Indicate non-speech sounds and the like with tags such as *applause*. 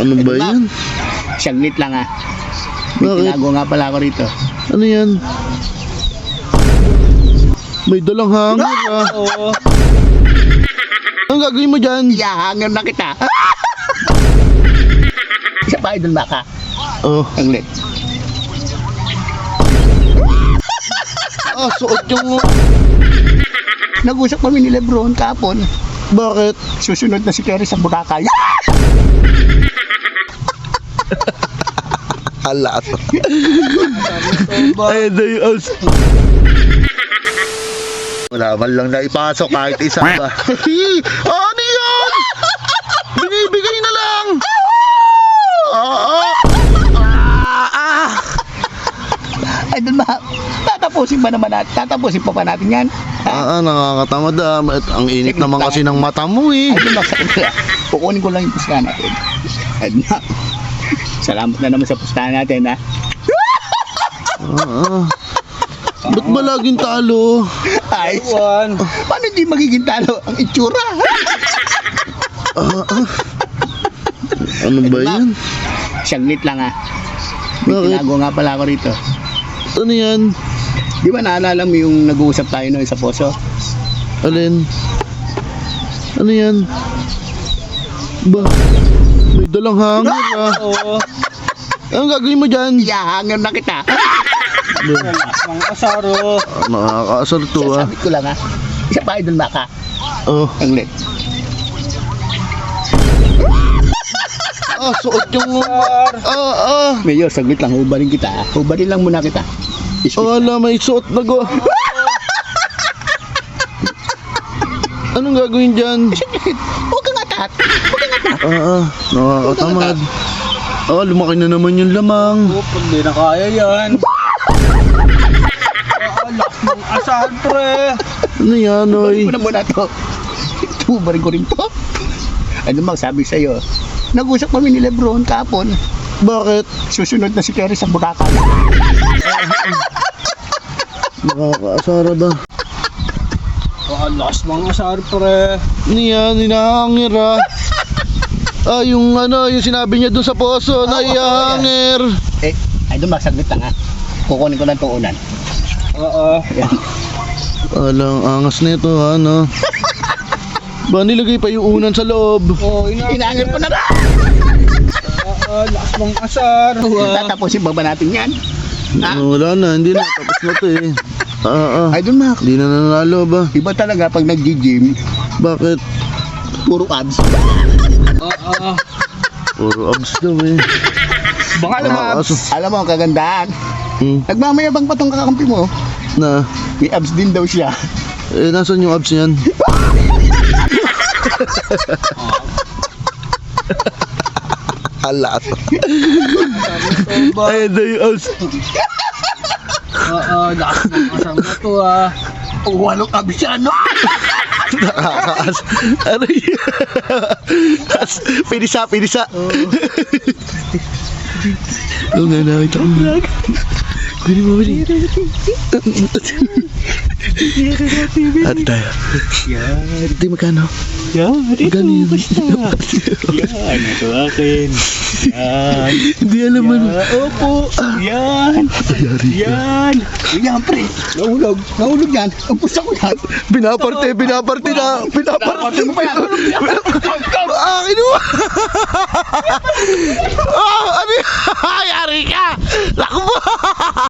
Ano ba yan? Saglit lang ah. May Bakit? tinago nga pala ako rito. Ano yan? May dalang hangin ah. Oo. Anong gagawin mo dyan? Iyahangan na kita. *laughs* Isa pa idol baka. Oh, Saglit. ah, suot yung... Nag-usap kami ni Lebron kapon. Bakit? Susunod na si Kerry sa Boracay. *laughs* Alat. Ay, na yung aus. Wala man lang na ipasok kahit isa ba. *laughs* ano yan? Binibigay na lang. Oo. Ah, ah. Idol ba? Tatapusin ba naman natin? Tatapusin pa ba natin yan? Ha? Ah, ah, nakakatamad ah. At Ang init naman kasi ng mata mo eh. Idol ba? Kukunin ko lang yung pustahan natin. Idol ba? *laughs* Salamat na naman sa pustahan natin ha. Ah. Ba't ba laging talo? Ay, paano hindi magiging talo ang itsura? Ah, ah. Ano ba yan? Saglit lang ah. May Bakit? tinago nga pala ako rito. Ano yan? Di ba naalala mo yung nag-uusap tayo noon sa poso? Alin? Ano yan? Ba? May dalang hangin ah. *laughs* Oo. Anong gagawin mo dyan? Iyahangan na kita. Ang asaro. Ah, Nakakaasar to ah. Sabi ko lang ah. Isa pa idol baka. Oh. Saglit. *laughs* Ah, suot yung... Ah, ah. Mayor, saglit lang. Hubarin kita ah. Hubarin lang muna kita. Oh, ala, may suot na go. *laughs* Anong gagawin dyan? Huwag Ah, ah. Nakakatamad. Ah, lumaki na naman yung lamang. Oh, pag di na kaya yan. *laughs* Alak ng asar, pre. Ano yan, Hubarin oy? ko na muna to. Hubarin ko rin to. Ano bang sabi sa'yo? Nag-usap kami ni Lebron kapon. Bakit? Susunod na si Kerry sa Boracay. *laughs* Nakakaasara ba? Alak ng asar, pre. Ano yan? Hinahangir ah. *laughs* Ah, yung ano, yung sinabi niya dun sa poso na Ah, oo, ihangir. eh, ay doon saglit lang ha. Kukunin ko lang itong unan. Oo. *laughs* Ayan. Alang angas nito ha, no? *laughs* Ba nilagay pa yung unan sa loob? Oh, ina. Inangin ko na ba? Alak ng asar. Tatapusin ba ba natin yan? Ah. Ah, wala na, hindi na. Tapos na to eh. Ah, ah. Ay doon Mac. Hindi na nanalo ba? Iba talaga pag nag-gym, Bakit? puro abs. Oo. Puro abs daw eh. Baka Alam mo, Ah, aso. alam mo, ang kagandahan. Hmm, Nagmamayabang pa tong kakampi mo. na. May abs din daw siya. Eh, nasan yung abs niyan? *laughs* Alat. Ay, ito yung abs. Oo, alak ng asar na to, ah. Walong abs siya, no? Nakakaas. Ano yun? Tas, pinisa, pinisa. Oo nga, nakita ko Kunin mo, kunin. Ate tayo. Yan. Ate, magkano? Yan. Magkano yun? Yan. Ito akin. Yan. Hindi alam mo. Opo. Yan. Yari ka. Yan. Yan, pre. Nahulog. Nahulog yan. Ang pusa ko yan. Pinaparte, pinaparte na. Pinaparte mo pa yan. Ah, kinuha. ah, ano yan?